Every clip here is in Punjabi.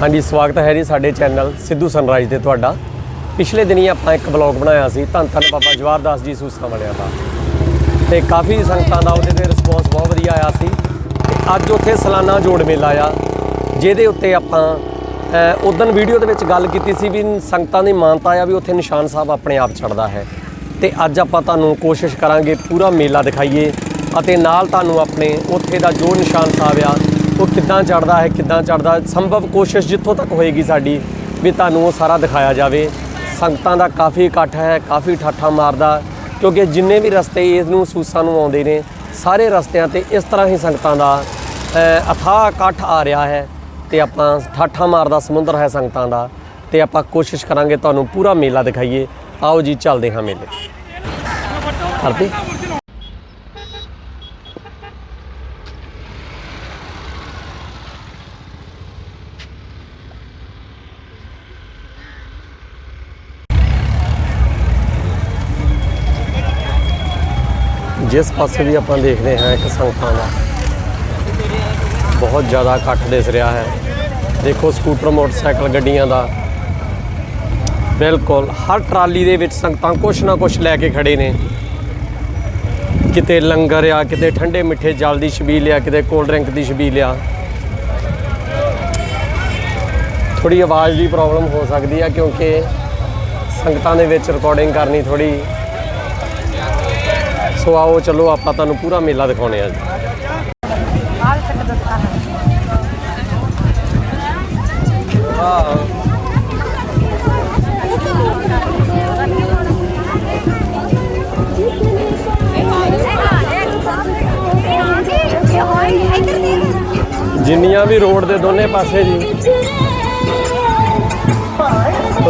ਹਾਂਜੀ, ਸਵਾਗਤ ਹੈ ਜੀ ਸਾਡੇ ਚੈਨਲ ਸਿੱਧੂ ਸਨਰਾਈਜ਼ ਤੇ ਤੁਹਾਡਾ। ਪਿਛਲੇ ਦਿਨੀ ਆਪਾਂ ਇੱਕ ਵਲੌਗ ਬਣਾਇਆ ਸੀ, ਧੰਨ ਧੰਨ ਬਾਬਾ ਜਵਾਰਦਾਸ ਜੀ ਸੂਸਾਂ ਵਾਲਿਆਂ ਦਾ। ਤੇ ਕਾਫੀ ਸੰਗਤਾਂ ਦਾ ਉਹਦੇ ਤੇ ਰਿਸਪੌਂਸ ਬਹੁਤ ਵਧੀਆ ਆਇਆ ਸੀ। ਤੇ ਅੱਜ ਉੱਥੇ ਸਾਲਾਨਾ ਜੋੜ ਮੇਲਾ ਆ, ਜਿਹਦੇ ਉੱਤੇ ਆਪਾਂ ਉਦੋਂ ਵੀਡੀਓ ਦੇ ਵਿੱਚ ਗੱਲ ਕੀਤੀ ਸੀ ਵੀ ਸੰਗਤਾਂ ਦੀ ਮਾਨਤਾ ਆ ਵੀ ਉੱਥੇ ਨਿਸ਼ਾਨ ਸਾਹਿਬ ਆਪਣੇ ਆਪ ਚੜਦਾ ਹੈ। ਤੇ ਅੱਜ ਆਪਾਂ ਤੁਹਾਨੂੰ ਕੋਸ਼ਿਸ਼ ਕਰਾਂਗੇ ਪੂਰਾ ਮੇਲਾ ਦਿਖਾਈਏ ਅਤੇ ਨਾਲ ਤੁਹਾਨੂੰ ਆਪਣੇ ਉੱਥੇ ਦਾ ਜੋ ਨਿਸ਼ਾਨ ਸਾਹਿਬ ਆ ਉਹ ਕਿੱਦਾਂ ਚੜਦਾ ਹੈ, ਕਿੱਦਾਂ ਚੜਦਾ ਸੰਭਵ ਕੋਸ਼ਿਸ਼ ਜਿੱਥੋਂ ਤੱਕ ਹੋਏਗੀ ਸਾਡੀ ਵੀ ਤੁਹਾਨੂੰ ਉਹ ਸਾਰਾ ਦਿਖਾਇਆ ਜਾਵੇ। ਸੰਗਤਾਂ ਦਾ ਕਾਫੀ ਇਕੱਠ ਹੈ, ਕਾਫੀ ਠਾਠਾ ਮਾਰਦਾ, ਕਿਉਂਕਿ ਜਿੰਨੇ ਵੀ ਰਸਤੇ ਇਸ ਨੂੰ ਸੂਸਾਂ ਨੂੰ ਆਉਂਦੇ ਨੇ, ਸਾਰੇ ਰਸਤਿਆਂ ਤੇ ਇਸ ਤਰ੍ਹਾਂ ਹੀ ਸੰਗਤਾਂ ਦਾ ਅਥਾਹ ਇਕੱਠ ਆ ਰਿਹਾ ਹੈ ਤੇ ਆਪਾਂ ਠਾਠਾ ਮਾਰਦਾ ਸਮੁੰਦਰ ਹੈ ਸੰਗਤਾਂ ਦਾ ਤੇ ਆਪਾਂ ਕੋਸ਼ਿਸ਼ ਕਰਾਂਗੇ ਤੁਹਾਨੂੰ ਪੂਰਾ ਮੇਲਾ ਦਿਖਾਈਏ। ਆਓ ਜੀ, ਚੱਲਦੇ ਹਾਂ ਮੇਲੇ। ਕਰਦੇ? ਜਿਸ ਪਾਸੇ ਵੀ ਆਪਾਂ ਦੇਖਦੇ ਹਾਂ ਇੱਕ ਸੰਗਤਾਂ ਦਾ, ਬਹੁਤ ਜ਼ਿਆਦਾ ਇਕੱਠ ਦਿਸ ਰਿਹਾ ਹੈ। ਦੇਖੋ ਸਕੂਟਰ, ਮੋਟਰਸਾਈਕਲ, ਗੱਡੀਆਂ ਦਾ। ਬਿਲਕੁਲ ਹਰ ਟਰਾਲੀ ਦੇ ਵਿੱਚ ਸੰਗਤਾਂ ਕੁਛ ਨਾ ਕੁਛ ਲੈ ਕੇ ਖੜੇ ਨੇ। ਕਿਤੇ ਲੰਗਰ ਆ, ਕਿਤੇ ਠੰਡੇ ਮਿੱਠੇ ਜਲ ਦੀ ਛਬੀਲ ਆ, ਕਿਤੇ ਕੋਲਡ ਡਰਿੰਕ ਦੀ ਛਬੀਲ ਆ। ਥੋੜੀ ਆਵਾਜ਼ ਦੀ ਪ੍ਰੋਬਲਮ ਹੋ ਸਕਦੀ ਆ ਕਿਉਂਕਿ ਸੰਗਤਾਂ ਦੇ ਵਿੱਚ ਰਿਕਾਰਡਿੰਗ ਕਰਨੀ ਥੋੜੀ ਸੋ ਆਓ, ਚਲੋ, ਆਪਾਂ ਤੁਹਾਨੂੰ ਪੂਰਾ ਮੇਲਾ ਦਿਖਾਉਣੇ ਆ ਜੀ। ਜਿੰਨੀਆਂ ਵੀ ਰੋਡ ਦੇ ਦੋਨੇ ਪਾਸੇ ਜੀ,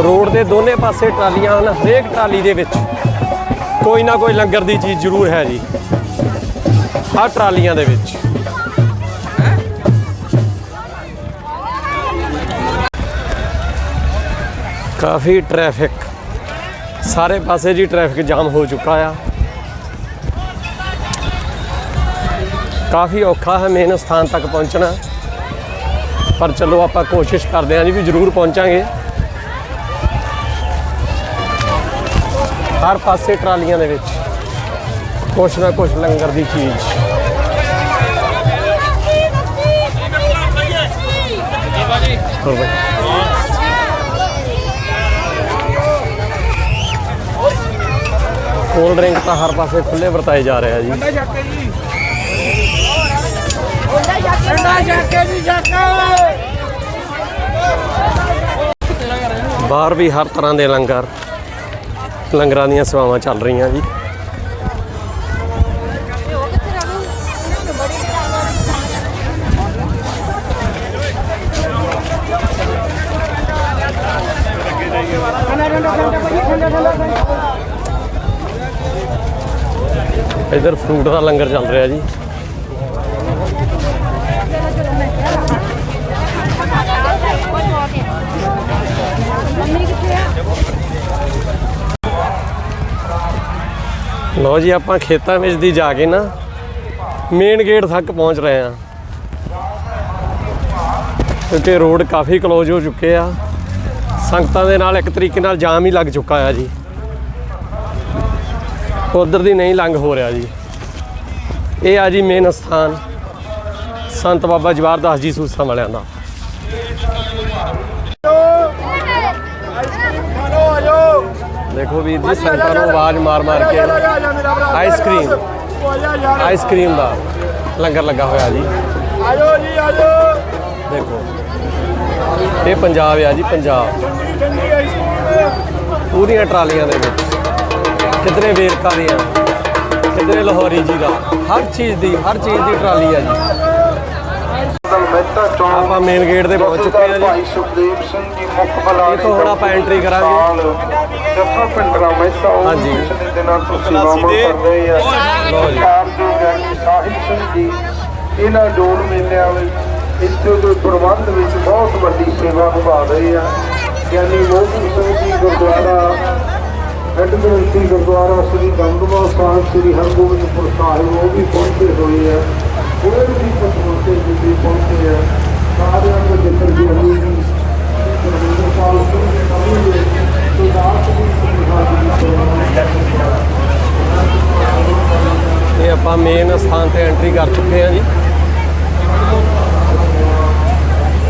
ਰੋਡ ਦੇ ਦੋਨੇ ਪਾਸੇ ਟਰਾਲੀਆਂ ਹਨ, ਹਰੇਕ ਟਰਾਲੀ ਦੇ ਵਿੱਚ। ਕੋਈ ਨਾ ਕੋਈ ਲੰਗਰ ਦੀ ਚੀਜ਼ ਜ਼ਰੂਰ ਹੈ ਜੀ। ਹਰ ਟਰਾਲੀਆਂ ਦੇ ਵਿੱਚ। ਕਾਫੀ ਟ੍ਰੈਫਿਕ। ਸਾਰੇ ਪਾਸੇ ਜੀ ਟ੍ਰੈਫਿਕ ਜਾਮ ਹੋ ਚੁੱਕਾ ਆ। ਕਾਫੀ ਔਖਾ ਹੈ ਮੇਨ ਸਥਾਨ ਤੱਕ ਪਹੁੰਚਣਾ। ਪਰ ਚਲੋ ਆਪਾਂ ਕੋਸ਼ਿਸ਼ ਕਰਦੇ ਹਾਂ ਜੀ ਵੀ ਜ਼ਰੂਰ ਪਹੁੰਚਾਂਗੇ। ਹਰ ਪਾਸੇ ਟਰਾਲੀਆਂ ਦੇ ਵਿੱਚ। ਕੁਛ ਨਾ ਕੁਛ ਲੰਗਰ ਦੀ ਚੀਜ਼। ਹੋਰ ਬਈ। ਕੋਲਡ ਡਰਿੰਕ ਤਾਂ ਹਰ ਪਾਸੇ ਖੁੱਲੇ ਵਰਤਾਏ ਜਾ ਰਹੇ ਜੀ। ਠੰਡਾ ਜਾਕੇ ਜੀ ਜਾਕੇ। ਬਾਹਰ ਵੀ ਹਰ ਤਰ੍ਹਾਂ ਦੇ ਲੰਗਰ। ਲੰਗਰਾਂ ਦੀਆਂ ਸੇਵਾਵਾਂ ਚੱਲ ਰਹੀਆਂ ਜੀ। ਇਧਰ ਫਰੂਟ ਦਾ ਲੰਗਰ ਚੱਲ ਰਿਹਾ ਜੀ। ਲਓ ਜੀ, ਆਪਾਂ ਖੇਤਾਂ ਵਿੱਚ ਦੀ ਜਾ ਕੇ ਨਾ ਮੇਨ ਗੇਟ ਤੱਕ ਪਹੁੰਚ ਰਹੇ ਹਾਂ। ਕਿਉਂਕਿ ਰੋਡ ਕਾਫੀ ਕਲੋਜ਼ ਹੋ ਚੁੱਕੇ ਆ। ਸੰਗਤਾਂ ਦੇ ਨਾਲ ਇੱਕ ਤਰੀਕੇ ਨਾਲ ਜਾਮ ਹੀ ਲੱਗ ਚੁੱਕਾ ਆ ਜੀ। ਉਧਰ ਦੀ ਨਹੀਂ ਲੰਘ ਹੋ ਰਿਹਾ ਜੀ। ਇਹ ਆ ਜੀ ਮੇਨ ਸਥਾਨ ਸੰਤ ਬਾਬਾ ਜਵਾਰਦਾਸ ਜੀ ਸੂਸਾਂ ਵਾਲਿਆਂ ਦਾ ਹਲੋ ਆਜੋ ਦੇਖੋ ਵੀਰ ਜੀ ਸੰਗਤਾਂ ਨੂੰ ਆਵਾਜ਼ ਮਾਰ ਮਾਰ ਕੇ ਆਈਸਕ੍ਰੀਮ ਆਈਸਕ੍ਰੀਮ ਦਾ ਲੰਗਰ ਲੱਗਾ ਹੋਇਆ ਜੀ। ਆਜੋ ਜੀ ਆਜੋ। ਦੇਖੋ ਇਹ ਪੰਜਾਬ ਆ ਜੀ ਪੰਜਾਬ। ਪੂਰੀਆਂ ਟਰਾਲੀਆਂ ਦੇ ਵਿੱਚ ਕਿਧਰੇ ਵੇਰਕਾ ਦੀਆਂ ਕਿਧਰੇ ਲਾਹੌਰੀ ਜੀ ਦਾ ਹਰ ਚੀਜ਼ ਦੀ ਹਰ ਚੀਜ਼ ਦੀ ਟਰਾਲੀ ਆ ਜੀ। ਆਪਾਂ ਮੇਨ ਗੇਟ ਤੇ ਪਹੁੰਚ ਚੁੱਕੇ ਆ ਭਾਈ ਜੀ ਸੁਖਦੇਵ ਸਿੰਘ ਜੀ ਮੁੱਖ ਬਲਾਰੇ ਇੱਥੋਂ ਹੁਣ ਆਪਾਂ entry ਕਰਾਂਗੇ। ਜੱਫਾ ਪਿੰਡਰਾ ਮਹਿਤਾ ਉਹ ਹਾਂਜੀ। ਪਿਛਲੇ ਦਿਨਾਂ ਤੋਂ ਸੇਵਾਵਾਂ ਕਰ ਰਹੇ ਆ ਜੀ। ਦੇ ਸਾਹਿਬ ਸਿੰਘ ਜੀ ਇਹਨਾਂ ਜੋੜ ਮੇਲਿਆਂ ਵਿੱਚ ਇੱਥੇ ਦੇ ਪ੍ਰਬੰਧ ਵਿੱਚ ਬਹੁਤ ਵੱਡੀ ਸੇਵਾ ਨਿਭਾ ਰਹੇ ਆ ਗਿਆਨੀ ਮੋਹਨ ਸਿੰਘ ਜੀ ਗੁਰਦੁਆਰਾ ਹੈੱਡ ਗ੍ਰੰਥੀ ਗੁਰਦੁਆਰਾ ਸ੍ਰੀ ਗੰਗਵਾ ਸਾਹਿਬ ਸ੍ਰੀ ਹਰਗੋਬਿੰਦਪੁਰ ਸਾਹਿਬ ਉਹ ਵੀ ਪਹੁੰਚੇ ਹੋਏ ਆ ਇਹ ਆਪਾਂ ਮੇਨ ਸਥਾਨ ਤੇ ਐਂਟਰੀ ਕਰ ਚੁੱਕੇ ਆ ਜੀ।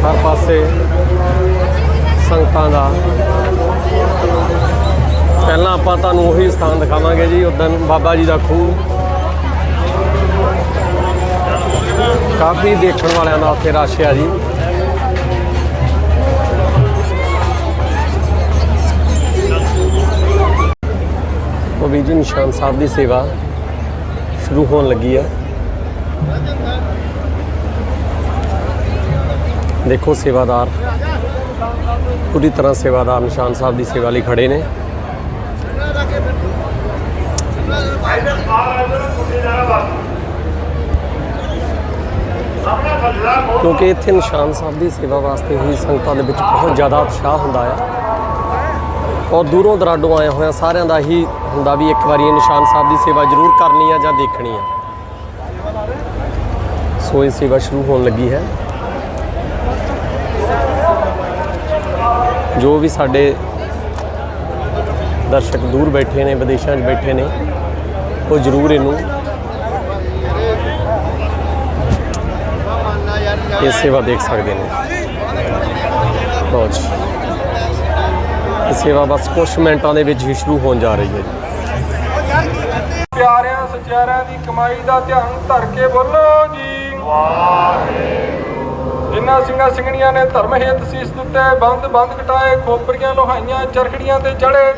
ਹਰ ਪਾਸੇ ਸੰਗਤਾਂ ਦਾ। ਪਹਿਲਾਂ ਆਪਾਂ ਤੁਹਾਨੂੰ ਉਹੀ ਸਥਾਨ ਦਿਖਾਵਾਂਗੇ ਜੀ ਉਦੋਂ ਬਾਬਾ ਜੀ ਦਾ ਖੂਹ। ਕਾਫੀ ਦੇਖਣ ਵਾਲਿਆਂ ਦਾ ਉੱਥੇ ਰਸ਼ ਆ ਜੀ। ਉਹ ਵੀ ਜੀ ਨਿਸ਼ਾਨ ਸਾਹਿਬ ਦੀ ਸੇਵਾ ਸ਼ੁਰੂ ਹੋਣ ਲੱਗੀ ਆ। ਦੇਖੋ ਸੇਵਾਦਾਰ, ਪੂਰੀ ਤਰ੍ਹਾਂ ਸੇਵਾਦਾਰ ਨਿਸ਼ਾਨ ਸਾਹਿਬ ਦੀ ਸੇਵਾ ਲਈ ਖੜੇ ਨੇ। ਕਿਉਂਕਿ ਇੱਥੇ ਨਿਸ਼ਾਨ ਸਾਹਿਬ ਦੀ ਸੇਵਾ ਵਾਸਤੇ ਹੀ ਸੰਗਤਾਂ ਦੇ ਵਿੱਚ ਬਹੁਤ ਜ਼ਿਆਦਾ ਉਤਸ਼ਾਹ ਹੁੰਦਾ ਆ। ਔਰ ਦੂਰੋਂ ਦਰਾਡੋਂ ਆਏ ਹੋਇਆ ਸਾਰਿਆਂ ਦਾ ਹੀ ਹੁੰਦਾ ਵੀ ਇੱਕ ਵਾਰੀ ਇਹ ਨਿਸ਼ਾਨ ਸਾਹਿਬ ਦੀ ਸੇਵਾ ਜ਼ਰੂਰ ਕਰਨੀ ਆ ਜਾਂ ਦੇਖਣੀ ਆ। ਸੋ ਇਹ ਸੇਵਾ ਸ਼ੁਰੂ ਹੋਣ ਲੱਗੀ ਹੈ। ਜੋ ਵੀ ਸਾਡੇ ਦਰਸ਼ਕ ਦੂਰ ਬੈਠੇ ਨੇ, ਵਿਦੇਸ਼ਾਂ 'ਚ ਬੈਠੇ ਨੇ, ਉਹ ਜ਼ਰੂਰ ਇਹਨੂੰ ਇਹ ਸੇਵਾ ਦੇਖ ਸਕਦੇ ਨੇ। ਲਓ ਜੀ ਇਹ ਸੇਵਾ ਬਸ ਕੁਝ ਮਿੰਟਾਂ ਦੇ ਵਿੱਚ ਹੀ ਸ਼ੁਰੂ ਹੋਣ ਜਾ ਰਹੀ ਹੈ ਜੀ। ਪਿਆਰਿਆਂ ਸਚਿਆਰਿਆਂ ਦੀ ਕਮਾਈ ਦਾ ਧਿਆਨ ਧਰ ਕੇ ਬੋਲੋ ਜੀ। ਜਿਨ੍ਹਾਂ ਸਿੰਘਾਂ ਸਿੰਘਣੀਆਂ ਨੇ ਧਰਮ ਹੇਤ ਸੀਸ ਦਿੱਤੇ ਬੰਦ ਬੰਦ ਕਟਾਏ ਖੋਪਰੀਆਂ ਲੋਹਾਈਆਂ ਚਰਖੜੀਆਂ ਤੇ ਚੜੇ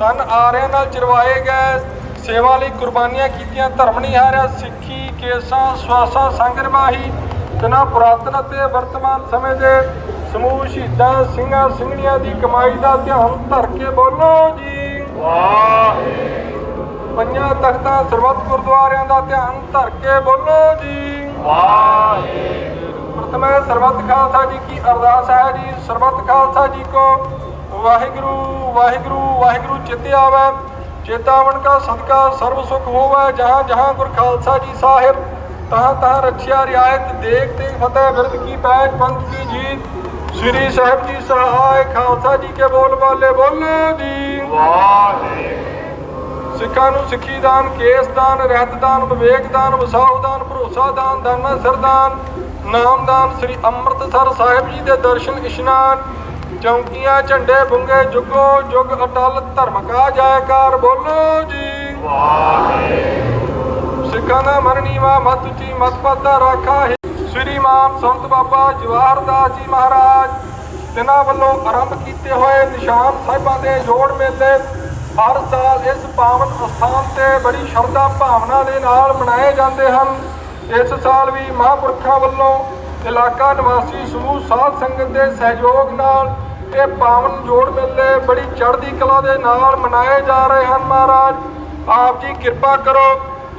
ਤਨ ਆਰਿਆਂ ਨਾਲ ਚਰਵਾਏ ਗਏ। ਸੇਵਾ ਲਈ ਕੁਰਬਾਨੀਆਂ ਕੀਤੀਆਂ ਧਰਮ ਨਹੀਂ ਹਾਰਿਆ ਸਿੱਖੀ ਕੇਸਾਂ ਸਵਾਸਾਂ ਸੰਗ ਨਿਭਾਹੀ। ਤਿਨਾਂ ਪੁਰਾਤਨ ਅਤੇ ਵਰਤਮਾਨ ਸਮੇਂ ਦੇ ਸਮੂਹ ਸ਼ਹੀਦਾਂ ਸਿੰਘਾਂ ਸਿੰਘਣੀਆਂ ਦੀ ਕਮਾਈ ਦਾ ਧਿਆਨ ਧਰ ਕੇ ਬੋਲੋ ਜੀ। ਪੰਜਾਂ ਤਖਤਾਂ ਸਰਬੱਤ ਗੁਰਦੁਆਰਿਆਂ ਦਾ ਧਿਆਨ ਧਰ ਕੇ ਬੋਲੋ ਜੀ। ਪ੍ਰਥਮੇ ਸਰਬੱਤ ਖਾਲਸਾ ਜੀ ਕੀ ਅਰਦਾਸ ਹੈ ਜੀ। ਸਰਬੱਤ ਖਾਲਸਾ ਜੀ ਕੋ ਵਾਹਿਗੁਰੂ ਵਾਹਿਗੁਰੂ ਵਾਹਿਗੁਰੂ ਚਿੱਤੇ ਆਵੇ। ਚੇਤਾਵਨ ਕਾ ਸਦਕਾ ਸਰਬ ਸੁਖ ਹੋਵੇ। ਜਹਾਂ ਜਹਾਂ ਗੁਰ ਖਾਲਸਾ ਜੀ ਸਾਹਿਬ ਤਹਾਂ ਤਹਾਂ ਰੱਖਿਆ ਰਿਆਇਤ ਦੇਖ ਤੇ ਫਤਿਹ ਬਿਰਦ ਕੀ ਪੈਜ ਪੰਥ ਕੀ ਜੀਤ। ਸ੍ਰੀ ਸਾਹਿਬ ਜੀ ਸਹਾਇ ਖਾਲਸਾ ਜੀ ਕੇ ਬੋਲ ਵਾਲੇ ਬੋਲੋ ਜੀ। ਸਿੱਖਾਂ ਨੂੰ ਸਿੱਖੀ ਦਾਨ ਕੇਸ ਦਾਨ ਰਹਿਤ ਦਾਨ ਵਿਵੇਕ ਦਾਨ ਵਸਾਉ ਦਾਨ ਭਰੋਸਾ ਦਾਨ ਦਾਨਾ ਸਰਦਾਨ ਨਾਮਦਾਨ ਸ੍ਰੀ ਅੰਮ੍ਰਿਤਸਰ ਸਾਹਿਬ ਜੀ ਦੇ ਦਰਸ਼ਨ ਇਸ਼ਨਾਨ ਚੌਂਕੀਆਂ ਝੰਡੇ ਬੁੰਗੇ ਜੁਗੋ ਜੁਗ ਅਟਲ ਧਰਮ ਕਾ ਜੈਕਾਰ ਬੋਲੋ ਜੀ। ਸਿੱਖਾਂ ਦਾ ਮਰਨੀਵਾ ਮਤ ਉੱਚੀ, ਮਤ ਪਤਾ ਰਾਖਾ ਹੈ। ਸ੍ਰੀ ਮਾਨ ਸੰਤ ਬਾਬਾ ਜਵਾਹਰ ਦਾਸ ਜੀ ਮਹਾਰਾਜ, ਤਿਨਾਂ ਵੱਲੋਂ ਆਰੰਭ ਕੀਤੇ ਹੋਏ ਨਿਸ਼ਾਨ ਸਾਹਿਬਾਂ ਦੇ ਜੋੜ ਮੇਲੇ ਹਰ ਸਾਲ ਇਸ ਪਾਵਨ ਅਸਥਾਨ ਤੇ ਬੜੀ ਸ਼ਰਧਾ ਭਾਵਨਾ ਦੇ ਨਾਲ ਮਨਾਏ ਜਾਂਦੇ ਹਨ। ਇਸ ਸਾਲ ਵੀ ਮਹਾਂਪੁਰਖਾਂ ਵੱਲੋਂ ਇਲਾਕਾ ਨਿਵਾਸੀ ਸਮੂਹ ਸਾਧ ਸੰਗਤ ਦੇ ਸਹਿਯੋਗ ਨਾਲ ਇਹ ਪਾਵਨ ਜੋੜ ਮੇਲੇ ਬੜੀ ਚੜ੍ਹਦੀ ਕਲਾ ਦੇ ਨਾਲ ਮਨਾਏ ਜਾ ਰਹੇ ਹਨ ਮਹਾਰਾਜ। ਆਪ ਜੀ ਕਿਰਪਾ ਕਰੋ।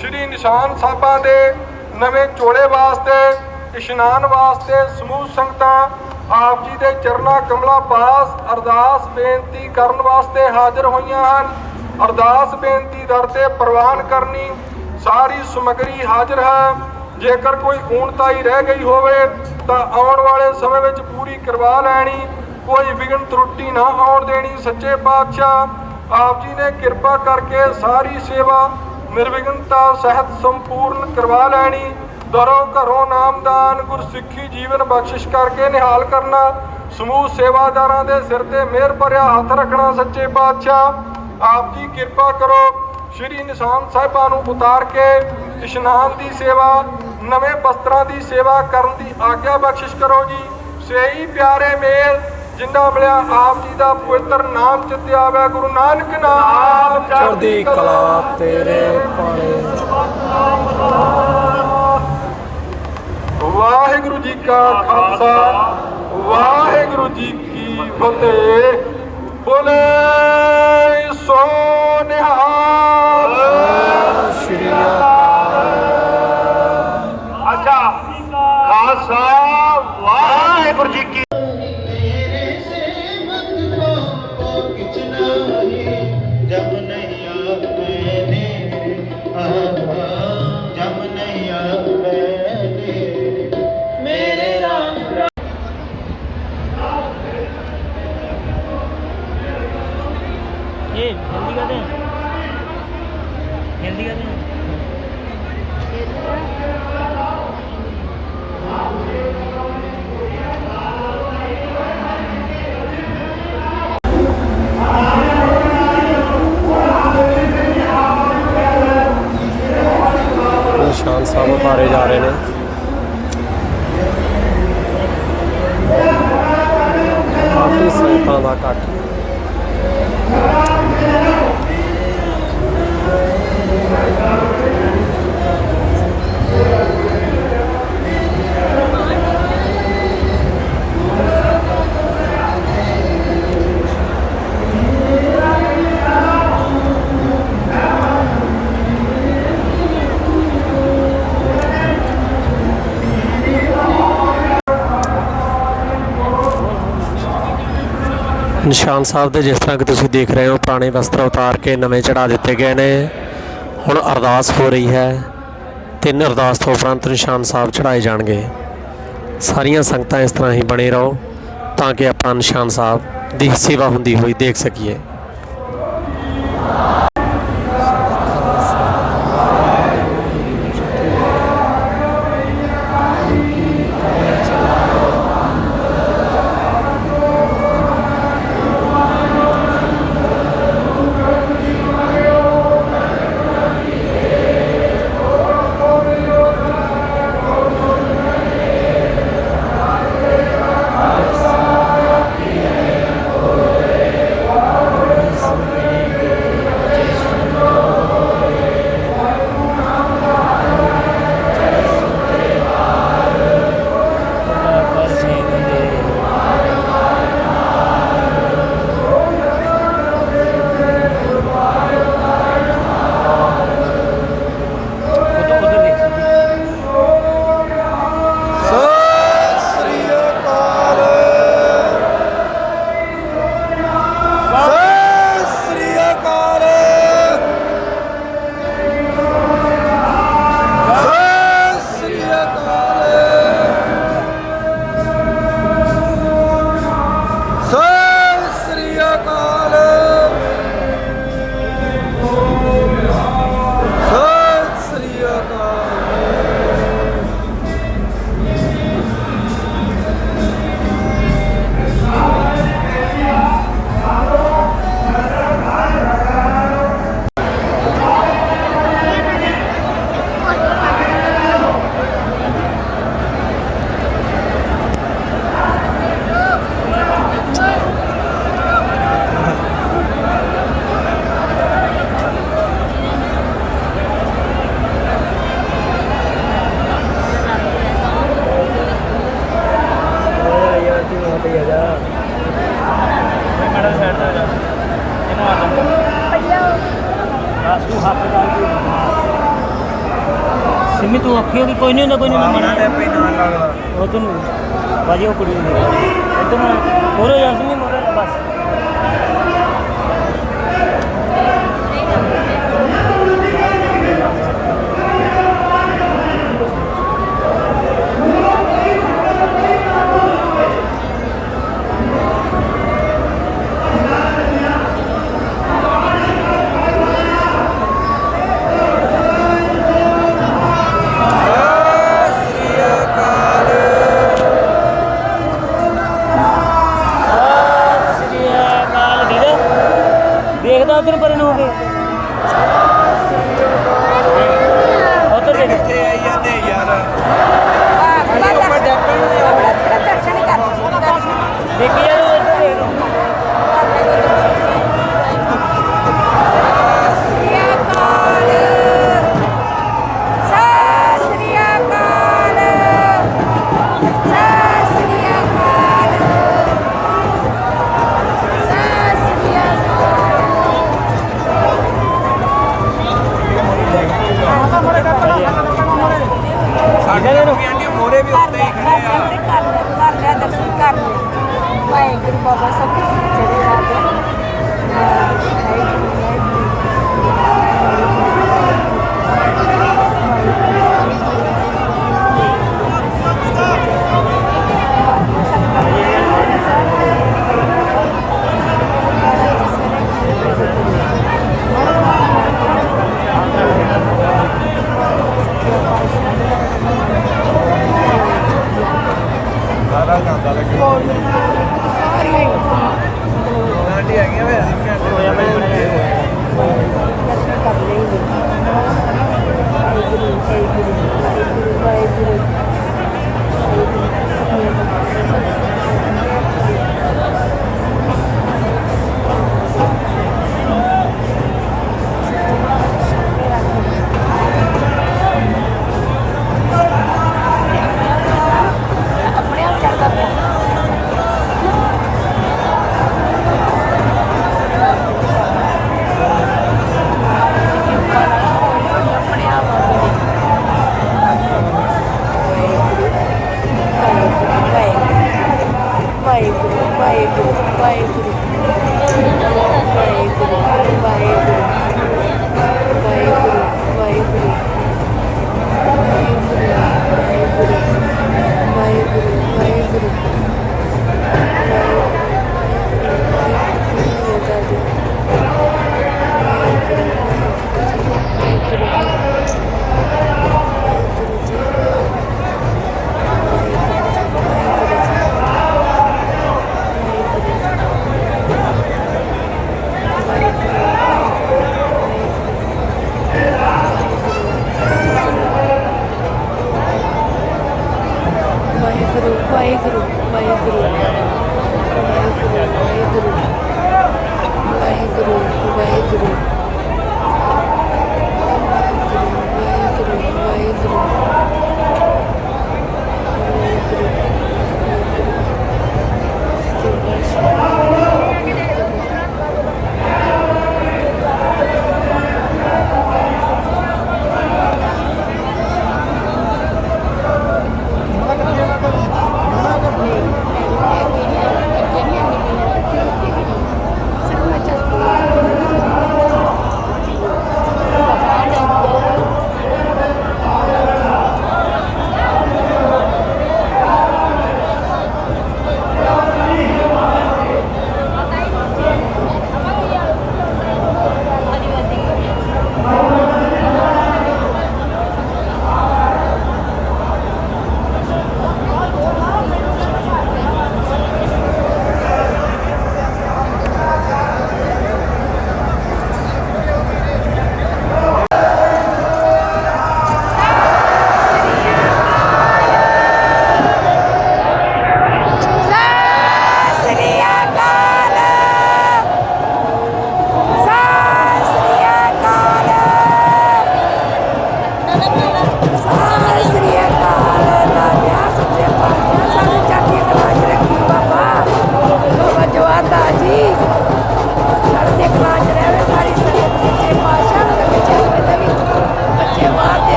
ਸ੍ਰੀ ਨਿਸ਼ਾਨ ਸਾਹਿਬਾਂ ਦੇ ਨਵੇਂ ਚੋਲੇ ਵਾਸਤੇ, ਇਸ਼ਨਾਨ ਵਾਸਤੇ ਸਮੂਹ ਸੰਗਤਾਂ ਆਪ ਜੀ ਦੇ ਚਰਨਾ ਕਮਲਾ ਪਾਸ ਅਰਦਾਸ ਬੇਨਤੀ ਕਰਨ ਵਾਸਤੇ ਹਾਜ਼ਰ ਹੋਈਆਂ ਹਨ। ਅਰਦਾਸ ਬੇਨਤੀ ਦਰ ਤੇ ਪ੍ਰਵਾਨ ਕਰਨੀ ਸਾਰੀ ਸਮਗਰੀ ਹਾਜ਼ਰ ਹੈ। ਜੇਕਰ ਕੋਈ ਊਣਤਾਈ ਰਹਿ ਗਈ ਹੋਵੇ, ਤਾਂ ਆਉਣ ਵਾਲੇ ਸਮੇਂ ਵਿੱਚ ਪੂਰੀ ਕਰਵਾ ਲੈਣੀ। ਕੋਈ ਵਿਗਨ ਤਰੁੱਟੀ ਨਾ ਆਉਣ ਦੇਣੀ, ਸੱਚੇ ਪਾਤਸ਼ਾਹ। ਆਪ ਜੀ ਨੇ ਕਿਰਪਾ ਕਰਕੇ ਸਾਰੀ ਸੇਵਾ ਨਿਰਵਿਘਨਤਾ ਸਹਿਤ ਸੰਪੂਰਨ ਕਰਵਾ ਲੈਣੀ। ਦਰੋਂ ਘਰੋਂ ਨਾਮਦਾਨ ਗੁਰਸਿੱਖੀ ਜੀਵਨ ਬਖਸ਼ਿਸ਼ ਕਰਕੇ ਨਿਹਾਲ ਕਰਨਾ। ਸਮੂਹ ਸੇਵਾਦਾਰਾਂ ਦੇ ਸਿਰ ਤੇ ਮਿਹਰ ਭਰਿਆ ਹੱਥ ਰੱਖਣਾ ਸੱਚੇ ਪਾਤਸ਼ਾਹ। ਆਪ ਜੀ ਕਿਰਪਾ ਕਰੋ। ਸ਼੍ਰੀ ਨਿਸ਼ਾਨ ਸਾਹਿਬਾਂ ਨੂੰ ਉਤਾਰ ਕੇ ਇਸ਼ਨਾਨ ਦੀ ਸੇਵਾ, ਨਵੇਂ ਬਸਤਰਾਂ ਦੀ ਸੇਵਾ ਕਰਨ ਦੀ ਆਗਿਆ ਬਖਸ਼ਿਸ਼ ਕਰੋ ਜੀ। ਸਹੀ ਪਿਆਰੇ ਮੇਲ। ਜਿੰਨਾ ਮਿਲਿਆ ਆਪ ਜੀ ਦਾ ਪਵਿੱਤਰ ਨਾਮ ਚਿੱਤੇ ਆਵੇ ਗੁਰੂ ਨਾਨਕ ਨਾਮ। ਚੜ੍ਹਦੀ ਕਲਾ ਤੇਰੇ ਪਾਣੇ ਵਾਹਿਗੁਰੂ ਜੀ ਕਾ ਖਾਲਸਾ ਵਾਹਿਗੁਰੂ ਜੀ ਕੀ ਫਤਿਹ। ਬੋਲੇ ਸੋ ਨਿਸ਼ਾਨ ਸਾਹਿਬ ਦੇ ਜਿਸ ਤਰ੍ਹਾਂ ਕਿ ਤੁਸੀਂ ਦੇਖ ਰਹੇ ਹੋ, ਪੁਰਾਣੇ ਵਸਤਰ ਉਤਾਰ ਕੇ ਨਵੇਂ ਚੜਾ ਦਿੱਤੇ ਗਏ ਨੇ। ਹੁਣ ਅਰਦਾਸ ਹੋ ਰਹੀ ਹੈ। ਤਿੰਨ ਅਰਦਾਸ ਤੋਂ ਉਪਰੰਤ ਨਿਸ਼ਾਨ ਸਾਹਿਬ ਚੜਾਏ ਜਾਣਗੇ। ਸਾਰੀਆਂ ਸੰਗਤਾਂ ਇਸ ਤਰ੍ਹਾਂ ਹੀ ਬਣੇ ਰਹੋ ਤਾਂ ਕਿ ਆਪਾਂ ਨਿਸ਼ਾਨ ਸਾਹਿਬ ਦੀ ਸੇਵਾ ਹੁੰਦੀ ਹੋਈ ਦੇਖ ਸਕੀਏ। ਸਿੰਮੀ ਤੂੰ ਅੱਖੀ ਹੋਗੀ ਕੋਈ ਨਹੀਂ ਹੁੰਦਾ ਕੋਈ ਨਹੀਂ ਮੰਗਣਾ ਤੇ ਆਪੇ ਨਾਲ ਲੱਗਦਾ ਉਹ ਤੈਨੂੰ ਬਾਜੀ ਉਹ ਕੁੜੀ ਨੂੰ ਇਤੋਂ ਮੋਰੇ ਜਾ ਸਿੰਮੀ ਮੋਰੇ